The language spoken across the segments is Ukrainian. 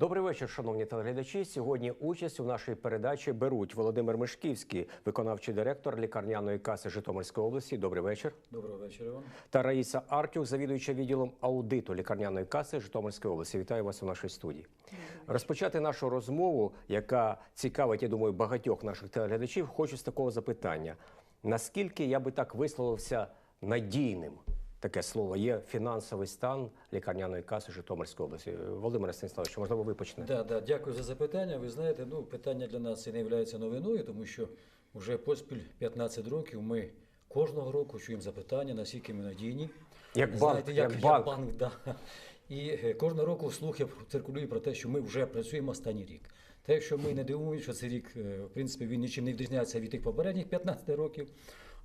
Добрий вечір, шановні телеглядачі. Сьогодні участь у нашій передачі беруть Володимир Мишківський, виконавчий директор лікарняної каси Житомирської області. Добрий вечір. Доброго вечора вам. Та Раїса Артюх, завідуюча відділом аудиту лікарняної каси Житомирської області. Вітаю вас у нашій студії. Розпочати нашу розмову, яка цікавить, я думаю, багатьох наших телеглядачів. Хочу з такого запитання: наскільки я би так висловився надійним? Таке слово є фінансовий стан лікарняної каси Житомирської області. Володимире Станіславовичу, можливо, ви почнете. Да, да, дякую за запитання. Ви знаєте, ну питання для нас це не є новиною, тому що вже поспіль 15 років ми кожного року чуємо запитання, наскільки ми надійні. Як банк, знаєте, як, як як банк. да. І е, кожного року слухи циркулюють про те, що ми вже працюємо останній рік. Те, що ми не дивуємо, що цей рік, е, в принципі, він нічим не відрізняється від тих попередніх 15 років.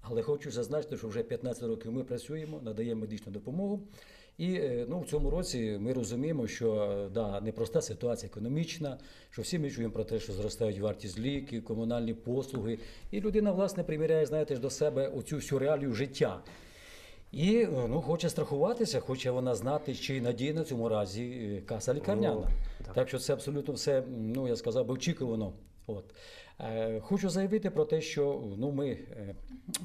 Але хочу зазначити, що вже 15 років ми працюємо, надаємо медичну допомогу. І е, ну, в цьому році ми розуміємо, що е, да, непроста ситуація економічна, що всі ми чуємо про те, що зростають вартість ліків, комунальні послуги. І людина, власне, приміряє, знаєте ж, до себе оцю всю реалію життя. І е, ну, хоче страхуватися, хоче вона знати, чи надійна в цьому разі каса лікарняна. Ну, так. що це абсолютно все, ну я сказав би, очікувано. От. Е, хочу заявити про те, що ну, ми е,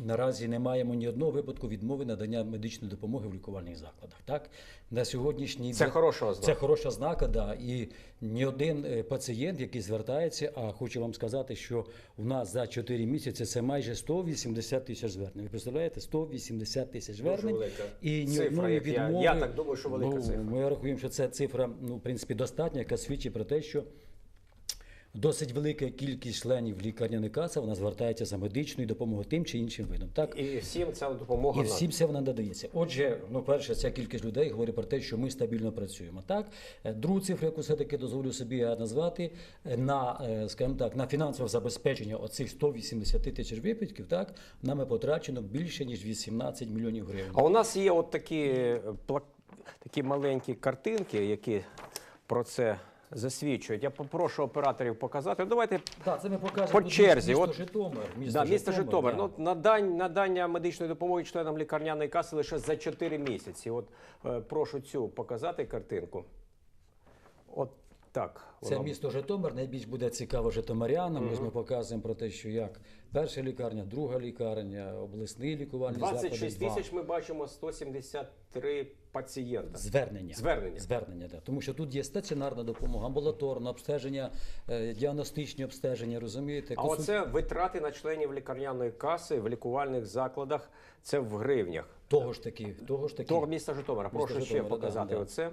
наразі не маємо ні одного випадку відмови надання медичної допомоги в лікувальних закладах. Так? На сьогоднішній Це хороша ознака. Це хороша знака, да. І ні один е, пацієнт, який звертається, а хочу вам сказати, що у нас за 4 місяці це майже 180 тисяч звернень. Ви представляєте, 180 тисяч звернень і ні цифра, одної як я- відмови. я так думаю, що велика ну, цифра. Ми рахуємо, що це цифра, ну, в принципі, достатня, яка свідчить про те, що. Досить велика кількість членів лікарняної каси вона звертається за медичною допомогою тим чи іншим видом. Так І всім ця допомога і всім все вона надається. Отже, ну перше, ця кількість людей говорить про те, що ми стабільно працюємо. Так, Е, другу цифру, яку все таки дозволю собі назвати е, на, е, скажімо так, на фінансове забезпечення оцих 180 тисяч випадків, так нами потрачено більше ніж 18 мільйонів гривень. А у нас є от такі, такі маленькі картинки, які про це засвідчують. Я попрошу операторів показати. Давайте Да, це ми покажемо По тут черзі, Місто от- Житомир. Місто да, місто Житомир. да. Ну, надань, надання медичної допомоги членам лікарняної каси лише за 4 місяці. От е, прошу цю показати картинку. От так. Це воно. місто Житомир найбільш буде цікаво житомирянам. Ось ми показуємо про те, що як перша лікарня, друга лікарня, обласний лікувальний заклад. 26 тисяч ми бачимо 173 пацієнта. Звернення. Звернення. Звернення, да. Тому що тут є стаціонарна допомога, амбулаторне обстеження, е, діагностичні обстеження, розумієте? А Консуль- оце витрати на членів лікарняної каси в лікувальних закладах. Це в гривнях. Того ж таки, того ж таки. Того міста Житомира. Міста Прошу ще Житомира, да, показати да. оце.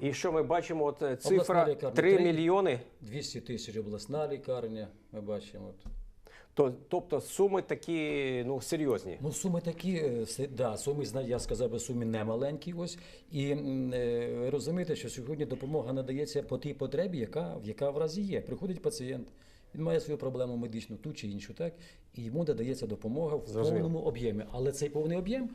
І що ми бачимо? От е, цифра лікарня, 3 три. мільйони. 200 тисяч обласна лікарня, ми бачимо. От. То, тобто суми такі ну, серйозні. Ну, суми такі, е, да, суми, я сказав би, суми не маленькі. Ось. І е, розумієте, що сьогодні допомога надається по тій потребі, яка, яка в разі є. Приходить пацієнт, він має свою проблему медичну, ту чи іншу, так? і йому надається допомога в Зрозуміло. повному об'ємі. Але цей повний об'єм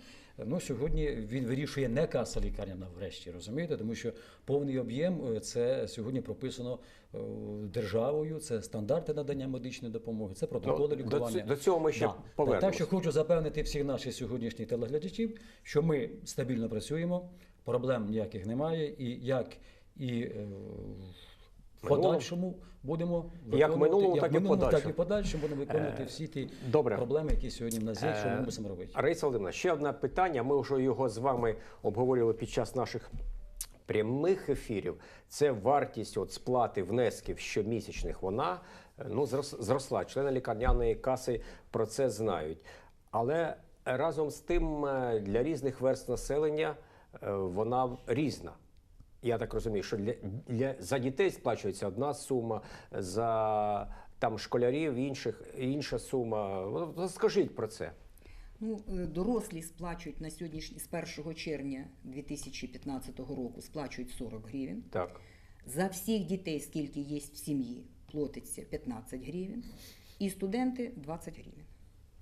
ну, сьогодні він вирішує не каса лікарня врешті, розумієте? Тому що повний об'єм е, це сьогодні прописано е, державою, це стандарти надання медичної допомоги, це протоколи Ну, до лікування. до цього ми ще Да. повернемось. Так що хочу запевнити всіх наших сьогоднішніх телеглядачів, що ми стабільно працюємо, проблем ніяких немає, і як і е, в подальшому будемо Як в минулому, як так і в так і подальшому будемо виконувати всі ті добре. проблеми, які сьогодні в нас є, що ми мусимо робити. Раїса Володимирівна, ще одне питання. Ми вже його з вами обговорювали під час наших прямих ефірів. Це вартість от сплати внесків щомісячних. Вона е, ну, зросла. Члени лікарняної каси про це знають. Але разом з тим е, для різних верст населення е, вона різна. Я так розумію, що для, для за дітей сплачується одна сума, за там школярів інших інша сума. Скажіть про це. Ну, е, дорослі сплачують на сьогоднішній з 1 червня 2015 року сплачують 40 гривень. Так. За всіх дітей, скільки є в сім'ї, платиться 15 гривень, і студенти 20 гривень.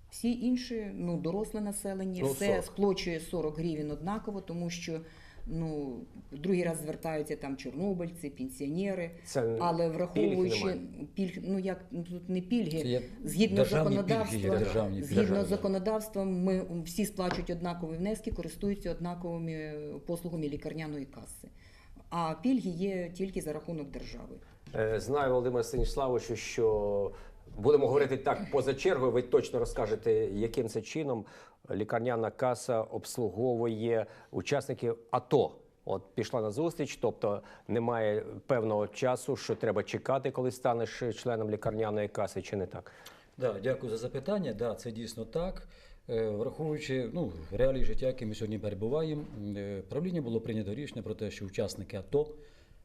Всі інші, ну, доросле населення, Ну, все 40. сплачує 40 гривень однаково, тому що ну, другий раз звертаються там чорнобильці, пенсіонери, Це але враховуючи пільг, ну як ну, тут не пільги, є згідно законодавства, пільги, є пільги. згідно Державні. законодавством, ми всі сплачують однакові внески, користуються однаковими послугами лікарняної каси. А пільги є тільки за рахунок держави. Е, Знаю, Володимир Станіславовичу, що будемо говорити так поза чергою. Ви точно розкажете, яким це чином лікарняна каса обслуговує учасників АТО. От пішла на зустріч, тобто немає певного часу, що треба чекати, коли станеш членом лікарняної каси, чи не так? Да, дякую за запитання. Да, це дійсно так. Е, Враховуючи ну, реалії життя, які ми сьогодні перебуваємо, е, правління було прийнято рішення про те, що учасники АТО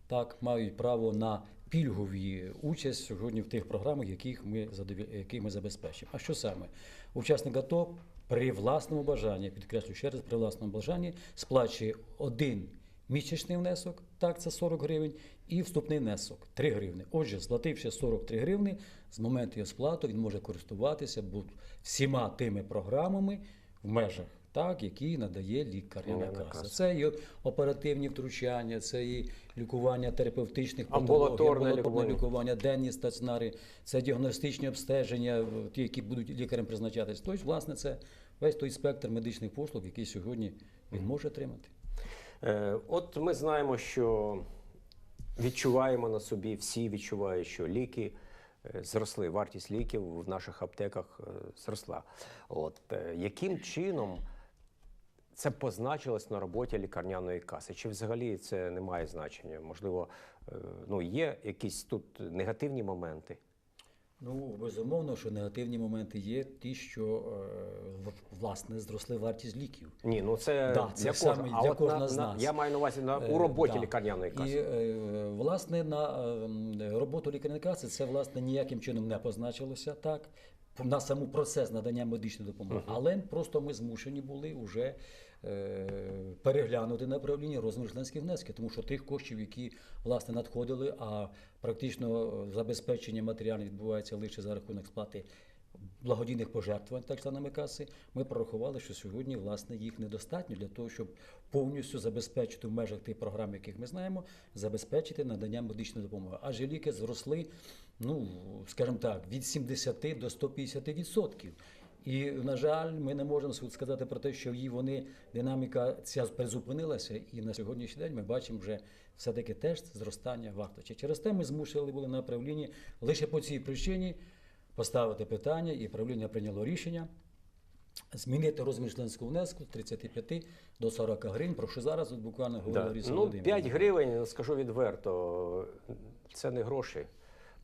так мають право на пільгові участь сьогодні в тих програмах, яких ми які ми забезпечимо. А що саме? Учасник АТО при власному бажанні, підкреслю ще раз, при власному бажанні сплачує один місячний внесок, так, це 40 гривень, і вступний внесок 3 гривни. Отже, сплативши 43 гривни, з моменту його сплати він може користуватися всіма тими програмами в межах, так, які надає лікарняна каса. Це і оперативні втручання, це і лікування терапевтичних Амбулаторне лікування. лікування, денні стаціонари, це діагностичні обстеження, ті, які будуть лікарем призначатись. Тобто, власне, це весь той спектр медичних послуг, який сьогодні він може отримати. Е, От ми знаємо, що відчуваємо на собі, всі відчувають, що ліки е, зросли, вартість ліків в наших аптеках е, зросла. От яким чином це позначилось на роботі лікарняної каси? Чи взагалі це не має значення? Можливо, е, ну є якісь тут негативні моменти? Ну, безумовно, що негативні моменти є ті, що е, власне зросли вартість ліків. Ні, ну це Да, це для саме для а от кожного на, з нас. я маю на увазі на Е, у роботі да. лікарняної каси. І власне на е, роботу лікарняної каси це власне ніяким чином не позначилося так. На саму процес надання медичної допомоги, але просто ми змушені були вже переглянути направління розмір членських внесків, тому що тих коштів, які власне надходили, а практично е, забезпечення матеріалів відбувається лише за рахунок сплати благодійних пожертвувань так членами каси, ми прорахували, що сьогодні власне їх недостатньо для того, щоб повністю забезпечити в межах тих програм, яких ми знаємо, забезпечити надання медичної допомоги. Адже ліки зросли, ну скажімо так, від 70 до 150 відсотків. І, на жаль, ми не можемо сказати про те, що її вони динаміка ця призупинилася, і на сьогоднішній день ми бачимо вже все-таки теж зростання вартості. Через те ми змушені були на правлінні лише по цій причині поставити питання, і правління прийняло рішення змінити розмір членського внеску з 35 до 40 гривень, про що зараз от буквально говорила Да. Ну, 5 гривень, скажу відверто, це не гроші.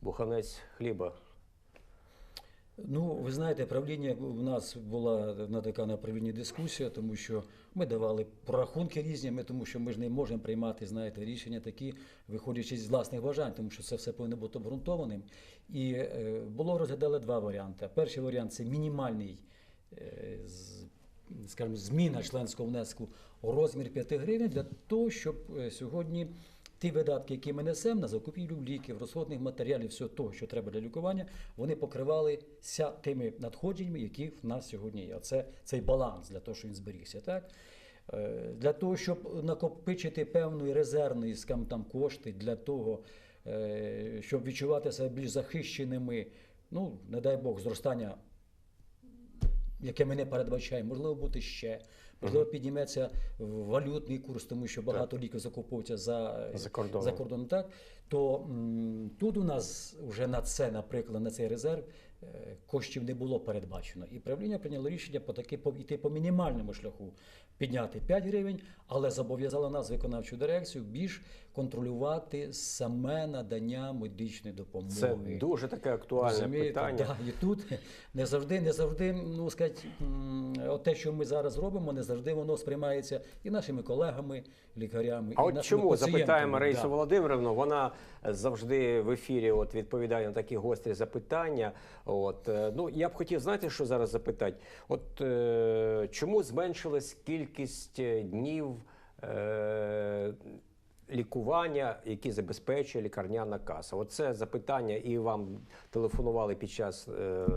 Буханець хліба. Ну, ви знаєте, правління у нас була на така на дискусія, тому що ми давали прорахунки різні, ми, тому що ми ж не можемо приймати, знаєте, рішення такі, виходячи з власних бажань, тому що це все повинно бути обґрунтованим. І е, було розглядали два варіанти. Перший варіант це мінімальний. е, Скажімо, зміна членського внеску у розмір 5 гривень для того, щоб е, сьогодні ті видатки, які ми несемо на закупівлю ліків, розходних матеріалів, всього того, що треба для лікування, вони покривалися тими надходженнями, які в нас сьогодні є. Це цей баланс для того, щоб він зберігся. Так? Е, Для того, щоб накопичити певної резервної скажімо, там, кошти для того, е, щоб відчувати себе більш захищеними, ну, не дай Бог, зростання яке ми не передбачаємо, можливо, бути ще. Можливо, підніметься валютний курс, тому що багато ліків закуповується за, За кордоном. за кордон, так то м, тут у нас вже на це, наприклад, на цей резерв е, коштів не було передбачено. І правління прийняло рішення по таки по йти по мінімальному шляху підняти 5 гривень, але зобов'язала нас виконавчу дирекцію більш контролювати саме надання медичної допомоги. Це дуже таке актуальне Розумієте? питання. Да, і тут не завжди, не завжди, ну сказати, от те, що ми зараз робимо, не завжди воно сприймається і нашими колегами, лікарями. А от чому запитаємо Раїсу Да. Володимировну? Вона завжди в ефірі от відповідає на такі гострі запитання. От е, ну я б хотів знаєте, що зараз запитати? От е, чому зменшилась кількість е, днів е, лікування, які забезпечує лікарняна каса? Оце запитання, і вам телефонували під час е,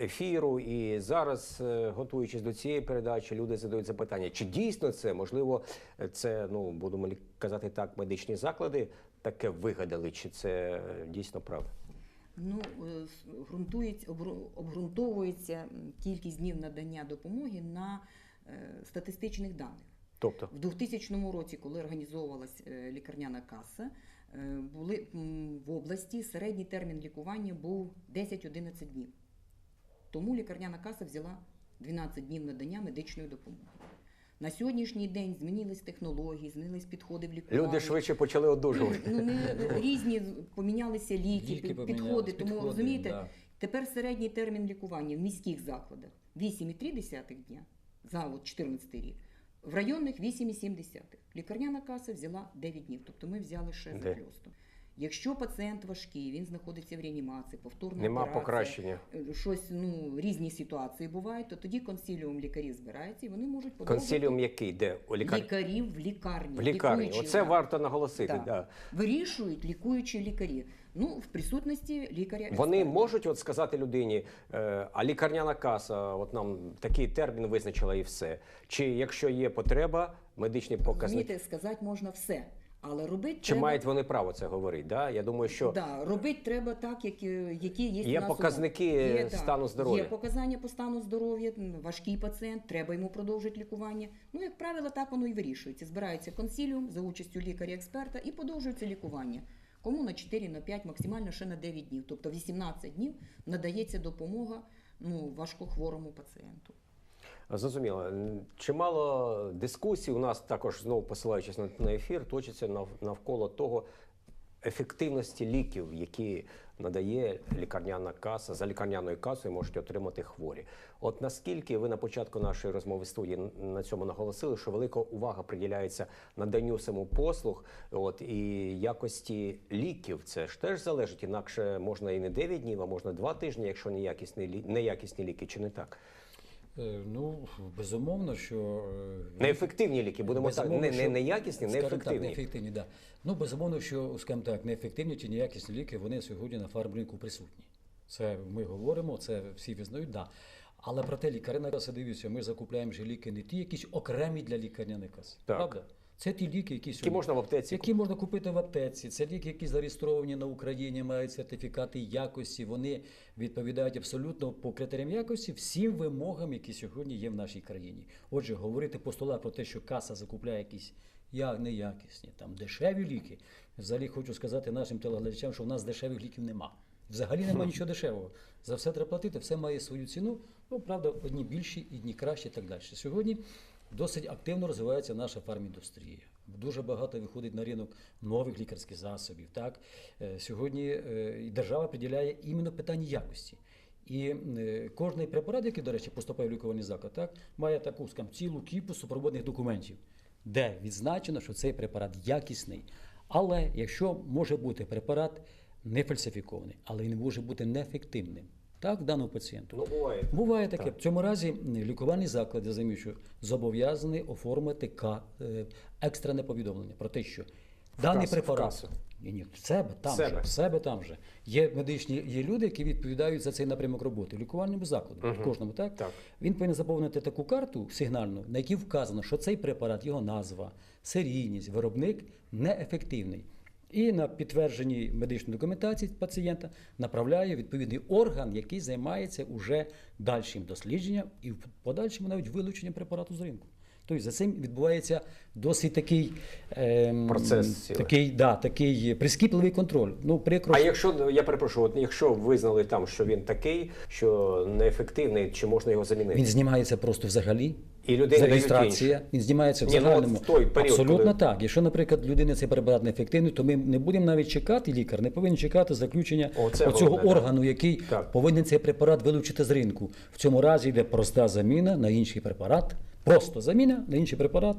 ефіру, і зараз, е, готуючись до цієї передачі, люди задають запитання, чи дійсно це можливо, це ну будемо казати так, медичні заклади таке вигадали, чи це дійсно правда? Ну, е, ґрунтується, обґрунтовується кількість днів надання допомоги на статистичних даних. Тобто, В 2000 році, коли організовувалась е, лікарняна каса, е, були в області середній термін лікування був 10-11 днів. Тому лікарняна каса взяла 12 днів надання медичної допомоги. На сьогоднішній день змінились технології, змінились підходи в лікуванні. люди швидше почали одужувати. Ну, не, різні помінялися ліки, Ліки під- помінялись, підходи. Тому підходи, розумієте, да. тепер середній термін лікування в міських закладах 8,3 дня за от 14 рік. В районних 8,7. Лікарняна каса взяла 9 днів, тобто ми взяли ще Де? захльостом. Якщо пацієнт важкий, він знаходиться в реанімації, повторна Нема операція, покращення. е, щось ну різні ситуації бувають, то тоді консиліум лікарів збирається і вони можуть подовжити Консиліум який? Де? У лікар... лікарів в лікарні. В лікарні. Оце да. варто наголосити. Да. Да. Вирішують лікуючі лікарі. Ну, в присутності лікаря. Вони можуть от сказати людині, е, а лікарняна каса, от нам такий термін визначила і все. Чи якщо є потреба, медичні показники. Розумієте, сказати можна все, але робити Чи треба... мають вони право це говорити? Да? Я думаю, що Да, робити треба так, як, е, які є, Є показники умови. стану здоров'я. Є показання по стану здоров'я, важкий пацієнт, треба йому продовжити лікування. Ну, як правило, так воно і вирішується. Збирається консиліум за участю лікаря-експерта і подовжується лікування. Кому на 4, на 5, максимально ще на 9 днів. Тобто 18 днів надається допомога ну, важкохворому пацієнту. Зрозуміло. Чимало дискусій у нас також знову посилаючись на, ефір, точиться навколо того ефективності ліків, які надає лікарняна каса. За лікарняною касою можуть отримати хворі. От наскільки ви на початку нашої розмови студії на цьому наголосили, що велика увага приділяється наданню самопослуг, от і якості ліків, це ж теж залежить. Інакше можна і не 9 днів, а можна 2 тижні, якщо неякісні, неякісні ліки, чи не так? Е, Ну, безумовно, що е, Неефективні ліки, будемо так, не, не неякісні, неефективні. Так, неефективні, да. Ну, безумовно, що, скажімо так, неефективні чи неякісні ліки, вони сьогодні на фармринку присутні. Це ми говоримо, це всі визнають, да. Але проте лікарина каса дивіться, ми закупляємо же ліки не ті, якісь окремі для лікарняної каси. Так. Правда? Це ті ліки, які Які можна в аптеці які можна купити в аптеці. Це ліки, які зареєстровані на Україні, мають сертифікати якості. Вони відповідають абсолютно по критеріям якості всім вимогам, які сьогодні є в нашій країні. Отже, говорити постулат про те, що каса закупляє якісь я неякісні, там дешеві ліки. Взагалі хочу сказати нашим телеглядачам, що в нас дешевих ліків нема. Взагалі немає нічого дешевого. За все треба платити, все має свою ціну. Ну, правда, одні більші, одні кращі і так далі. Сьогодні досить активно розвивається наша фарміндустрія. Дуже багато виходить на ринок нових лікарських засобів. Так? Е, Сьогодні е, держава приділяє іменно питання якості. І е, кожний препарат, який, до речі, поступає в лікувальний заклад, так, має таку скажімо, цілу кіпу супроводних документів, де відзначено, що цей препарат якісний. Але якщо може бути препарат не фальсифікований, але він може бути неефективним. Так, даному пацієнту. Ну, буває. Буває таке. В цьому разі лікувальні заклади, замічу, зобов'язані оформити ка- е, екстрене повідомлення про те, що даний касу, препарат ні, ні, в себе там Себе. же, в себе там же. Є медичні, є люди, які відповідають за цей напрямок роботи в лікувальному закладі, в кожному, так? Так. Він повинен заповнити таку карту сигнальну, на якій вказано, що цей препарат, його назва, серійність, виробник неефективний. І на підтвердженні медичної документації пацієнта направляє відповідний орган, який займається уже дальшим дослідженням і в подальшому навіть вилученням препарату з ринку. Тобто за цим відбувається досить такий, ем, Процес такий, да, такий прискіпливий контроль. Ну, прикро, А якщо я перепрошую, от якщо визнали там, що він такий, що неефективний, чи можна його замінити? він знімається просто взагалі. І людей Зареєстрація, він знімається в Ні, ну, той період, Абсолютно коли- так. Якщо, наприклад, людина цей препарат неефективний, то ми не будемо навіть чекати, лікар не повинен чекати заключення оцього головне, органу, який Так. повинен цей препарат вилучити з ринку. В цьому разі йде проста заміна на інший препарат, просто заміна на інший препарат.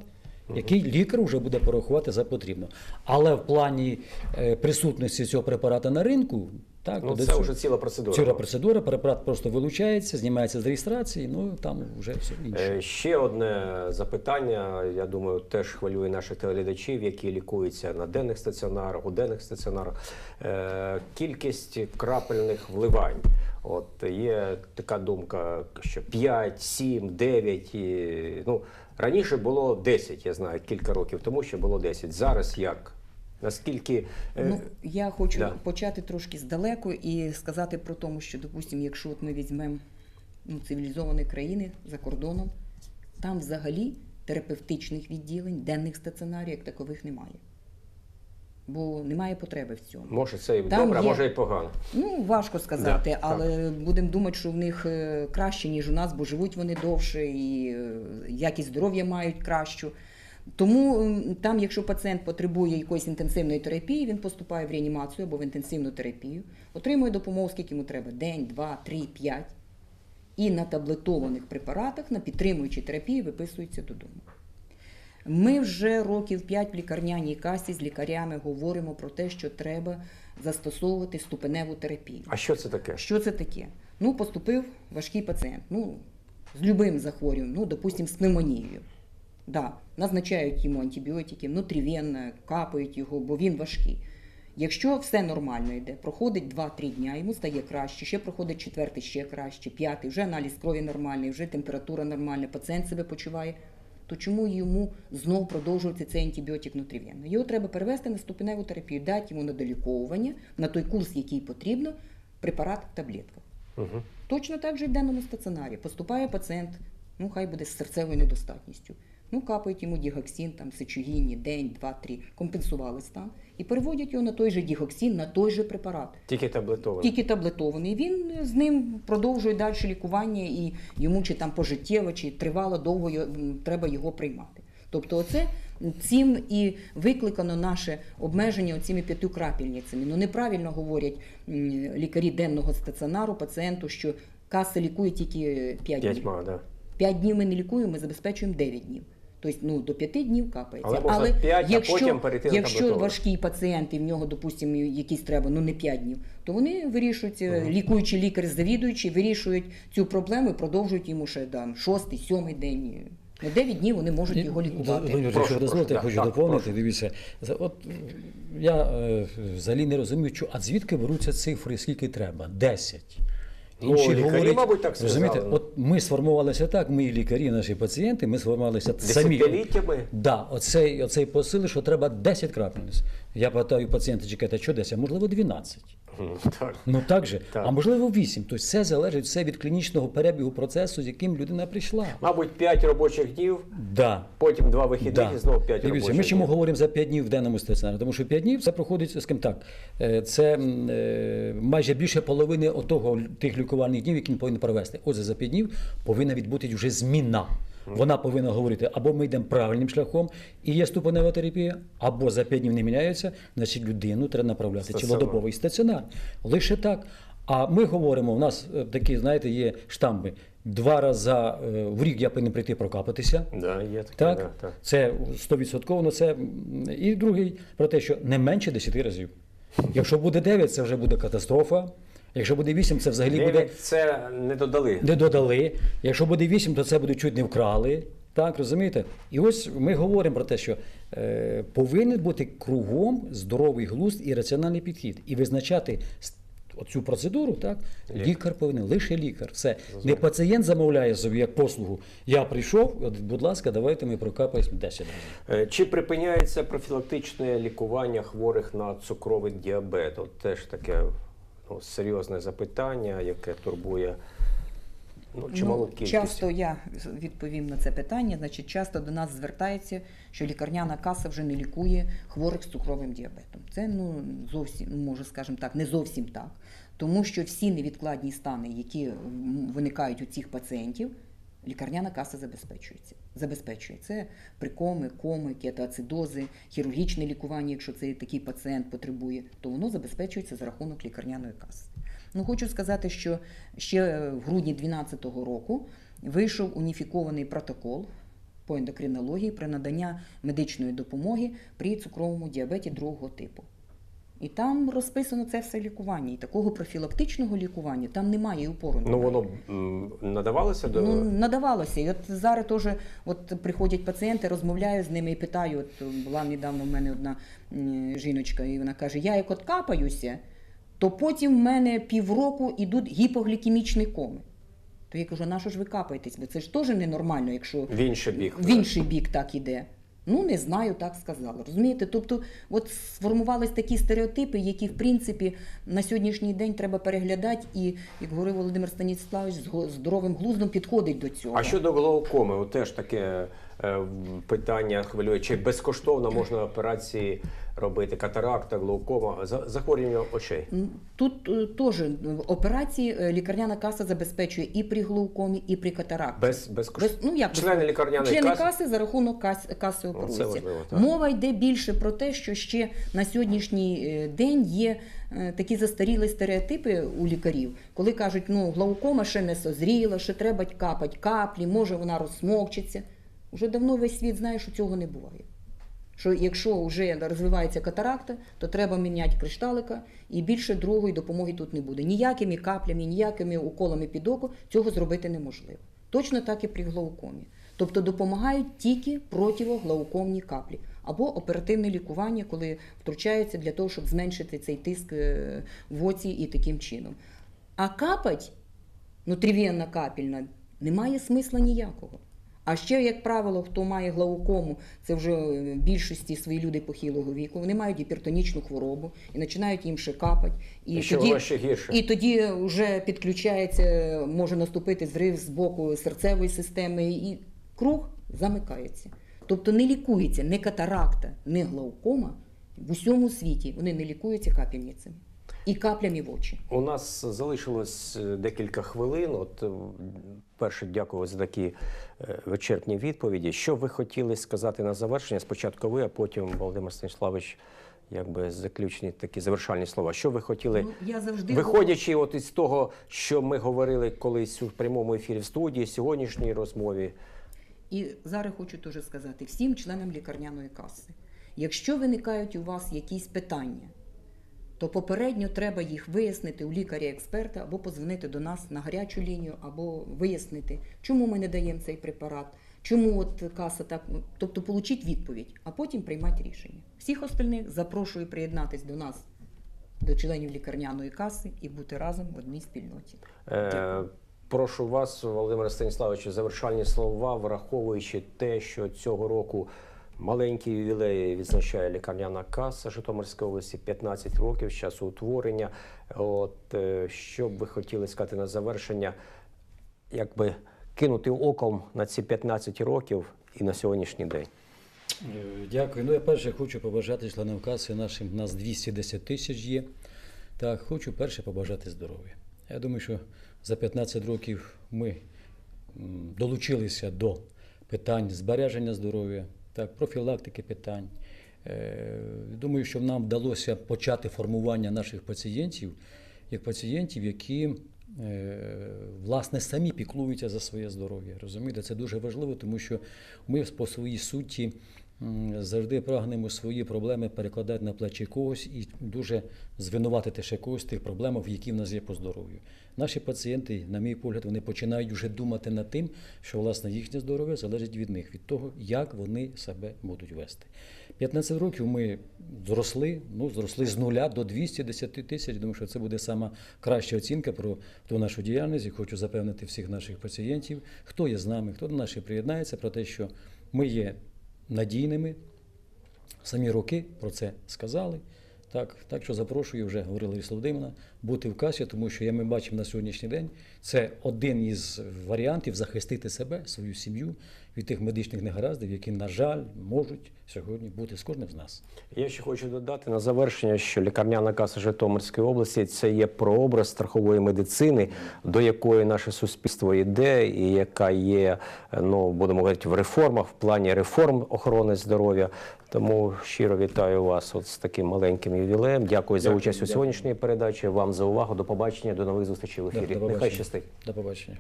Який лікар вже буде порахувати за потрібно. Але в плані е, присутності цього препарата на ринку, так, Ну, це вже ціла процедура. Ціла процедура, препарат просто вилучається, знімається з реєстрації, ну там вже все інше. Е, Ще одне запитання, я думаю, теж хвилює наших телеглядачів, які лікуються на денних стаціонарах, у денних стаціонарах. Е, Кількість крапельних вливань. От є така думка, що 5, 7, 9. І, ну, раніше було 10, я знаю, кілька років тому ще було 10. Зараз як? Наскільки е, Ну, я хочу да. почати трошки здалеку і сказати про тому, що, допустимо, якщо от ми візьмемо ну, цивілізовані країни за кордоном, там взагалі терапевтичних відділень, денних стаціонарів як такових немає. Бо немає потреби в цьому. Може, це і Там добре, а є- може і погано. Ну, важко сказати, Да, але будемо думати, що в них е, краще, ніж у нас, бо живуть вони довше і е, якість здоров'я мають кращу. Тому м, там, якщо пацієнт потребує якоїсь інтенсивної терапії, він поступає в реанімацію або в інтенсивну терапію, отримує допомогу, скільки йому треба: день, два, три, п'ять. І на таблетованих препаратах на підтримуючій терапії виписується додому. Ми вже років 5 в лікарняній касі з лікарями говоримо про те, що треба застосовувати ступеневу терапію. А що це таке? Що це таке? Ну, поступив важкий пацієнт, ну, з любим захворюванням, ну, допустим, з пневмонією. Да, назначають йому антибіотики, внутрівенно, капають його, бо він важкий. Якщо все нормально йде, проходить 2-3 дня, йому стає краще, ще проходить четвертий, ще краще, п'ятий, вже аналіз крові нормальний, вже температура нормальна, пацієнт себе почуває, то чому йому знову продовжувати цей антибіотик внутрівенно? Його треба перевести на ступеневу терапію, дати йому на доліковування, на той курс, який потрібно, препарат таблетка. Угу. Точно так же і в денному стаціонарі. Поступає пацієнт, ну хай буде з серцевою недостатністю. Ну, капають йому дігоксин, там, сечогінні, день, два, три, компенсували стан. І переводять його на той же дігоксин, на той же препарат. Тільки таблетований. Тільки таблетований. Він з ним продовжує далі лікування, і йому чи там пожиттєво, чи тривало довго треба його приймати. Тобто, оце цим і викликано наше обмеження оціми п'ятью крапельницями. Ну неправильно говорять лікарі денного стаціонару пацієнту, що каса лікує тільки 5 днів. 5 днів ми не лікуємо, ми забезпечуємо 9 днів. Тобто ну, до 5 днів капається. Але можна п'ять, а якщо, потім перейти на якщо важкий пацієнт і в нього, допустимо, якісь треба, ну не 5 днів, то вони вирішують, е, лікуючий лікар, завідуючий, вирішують цю проблему і продовжують йому ще там, шостий, сьомий день. На 9 днів вони можуть його лікувати. Прошу, якщо ви дозволите, я хочу так, доповнити. прошу. Дивіться, от я е, взагалі не розумію, що, а звідки беруться цифри, скільки треба? 10. Ну, лікарі, мабуть, так розумієте, от ми сформувалися так, ми лікарі, наші пацієнти, ми сформувалися самі. Десятиліттями. Да, оцей, оцей посил, що треба 10 крапельниць. Я питаю пацієнта, чекайте, що 10? А можливо 12. Так. Ну так же, Так. а можливо 8. Тобто все залежить все від клінічного перебігу процесу, з яким людина прийшла. Мабуть, 5 робочих днів, Да. потім 2 вихідних Да. і знову 5 Дивіться, робочих ми чому днів. говоримо за 5 днів в денному стаціонарі? Тому що 5 днів це проходить, скажімо так, е, це е, майже більше половини отого тих лікувальних днів, які він повинен провести. Отже, за 5 днів повинна відбути вже зміна. Вона повинна говорити, або ми йдемо правильним шляхом і є ступенева терапія, або за 5 днів не міняється, значить людину треба направляти Стаціонар. цілодобовий стаціонар. Лише так. А ми говоримо, у нас е, такі, знаєте, є штамби. Два рази е, в рік я повинен прийти прокапатися. Да, є таке, Так, да, так. це 100%. Ну, це і другий про те, що не менше 10 разів. Якщо буде 9, це вже буде катастрофа. Якщо буде 8, це взагалі буде це не додали. не додали. Якщо буде 8, то це буде чуть не вкрали. Так, розумієте? І ось ми говоримо про те, що е, повинен бути кругом здоровий глузд і раціональний підхід. І визначати оцю процедуру, так, Лікар. лікар повинен, лише лікар. Все. Не пацієнт замовляє собі як послугу. Я прийшов, будь ласка, давайте ми прокапаємо 10 разів. Е, Чи припиняється профілактичне лікування хворих на цукровий діабет? От теж таке ну, серйозне запитання, яке турбує ну, чималу кількість. Часто я відповім на це питання. Значить, часто до нас звертається, що лікарняна каса вже не лікує хворих з цукровим діабетом. Це ну зовсім ну, може, скажімо так, не зовсім так. Тому що всі невідкладні стани, які виникають у цих пацієнтів, лікарняна каса забезпечується. Забезпечує це прикоми, коми, кетоацидози, хірургічне лікування, якщо цей такий пацієнт потребує, то воно забезпечується за рахунок лікарняної каси. Ну, хочу сказати, що ще е, в грудні 2012 року вийшов уніфікований протокол по ендокринології при наданні медичної допомоги при цукровому діабеті другого типу. І там розписано це все лікування. І такого профілактичного лікування там немає і упору. Ну воно надавалося до Ну, надавалося. І от зараз теж от приходять пацієнти, розмовляю з ними і питаю. От була недавно в мене одна жіночка, і вона каже: я як от капаюся, то потім в мене півроку йдуть гіпоглікемічні коми. То я кажу, на що ж ви капаєтесь? Бо це ж теж ненормально, якщо в інший бік. в інший бік так іде. Ну, не знаю, так сказала. Розумієте? Тобто, от сформувались такі стереотипи, які, в принципі, на сьогоднішній день треба переглядати, і, як говорив Володимир Станіславович, з здоровим глуздом підходить до цього. А щодо глаукоми, от теж таке е, питання хвилює. Чи безкоштовно можна операції робити? Катаракта, глаукома, за- захворювання очей? Тут е, теж е, операції е, лікарняна каса забезпечує і при глаукомі, і при катаракті. Без, безкоштовно? Без, ну, як Члени лікарняної Члени каси? каси за рахунок кас, каси оперуються. важливо, так. Мова йде більше про те, що ще на сьогоднішній день є такі застарілі стереотипи у лікарів, коли кажуть, ну глаукома ще не созріла, ще треба капати каплі, може вона розсмокчиться. Уже давно весь світ знає, що цього не буває. Що якщо вже розвивається катаракта, то треба міняти кришталика, і більше другої допомоги тут не буде. Ніякими каплями, ніякими уколами під око цього зробити неможливо. Точно так і при глаукомі. Тобто допомагають тільки противоглаукомні каплі або оперативне лікування, коли втручаються для того, щоб зменшити цей тиск е, в оці і таким чином. А капать, нутрівенна капельна, немає смисла ніякого. А ще, як правило, хто має глаукому, це вже в більшості свої люди похилого віку, вони мають гіпертонічну хворобу і починають їм ще капати. І воно ще гірше. і тоді вже підключається, може наступити зрив з боку серцевої системи, і круг замикається. Тобто не лікується не катаракта, не глаукома в усьому світі. Вони не лікуються капельницями і каплями в очі. У нас залишилось е, декілька хвилин. От е, перше, дякую за такі е, вичерпні відповіді. Що ви хотіли сказати на завершення? Спочатку ви, а потім Володимир Станіславович, якби заключні такі завершальні слова. Що ви хотіли? Ну, я завжди Виходячи от із того, що ми говорили колись у прямому ефірі в студії, сьогоднішній розмові, І зараз хочу теж сказати всім членам лікарняної каси. Якщо виникають у вас якісь питання, то попередньо треба їх вияснити у лікаря-експерта або позвонити до нас на гарячу лінію, або вияснити, чому ми не даємо цей препарат, чому от каса так. Тобто получіть відповідь, а потім приймати рішення. Всіх остальних запрошую приєднатись до нас, до членів лікарняної каси і бути разом в одній спільноті. Е. Прошу вас, Володимире Станіславовичу, завершальні слова, враховуючи те, що цього року маленький ювілей відзначає лікарняна каса Житомирської області, 15 років з часу утворення. От е, що б ви хотіли сказати на завершення, якби кинути оком на ці 15 років і на сьогоднішній день. Е, Дякую. Ну, я перше хочу побажати членам каси нашим, нас 210 тисяч є. Так, хочу перше побажати здоров'я. Я думаю, що за 15 років ми долучилися до питань збереження здоров'я, так, профілактики питань. Е, Думаю, що нам вдалося почати формування наших пацієнтів як пацієнтів, які е, власне самі піклуються за своє здоров'я. Розумієте, це дуже важливо, тому що ми по своїй суті завжди прагнемо свої проблеми перекладати на плечі когось і дуже звинуватити ще когось тих проблемах, які в нас є по здоров'ю. Наші пацієнти, на мій погляд, вони починають вже думати над тим, що власне їхнє здоров'я залежить від них, від того, як вони себе будуть вести. 15 років ми зросли, ну зросли з нуля до 210 тисяч. Думаю, що це буде сама краща оцінка про ту нашу діяльність. І хочу запевнити всіх наших пацієнтів, хто є з нами, хто до нас приєднається, про те, що ми є надійними. Самі роки про це сказали. Так, так що запрошую, вже говорила Лариса Володимирівна, бути в касі, тому що я ми бачимо на сьогоднішній день. Це один із варіантів захистити себе, свою сім'ю від тих медичних негараздів, які, на жаль, можуть сьогодні бути з кожним з нас. Я ще хочу додати на завершення, що лікарняна каса Житомирської області це є прообраз страхової медицини, до якої наше суспільство йде, і яка є, ну будемо говорити, в реформах, в плані реформ охорони здоров'я. Тому щиро вітаю вас от з таким маленьким ювілеєм. Дякую, за Дякую, участь у дякую. сьогоднішній передачі. Вам за увагу. До побачення, до нових зустрічей в ефірі. Да, Нехай щастить. До побачення.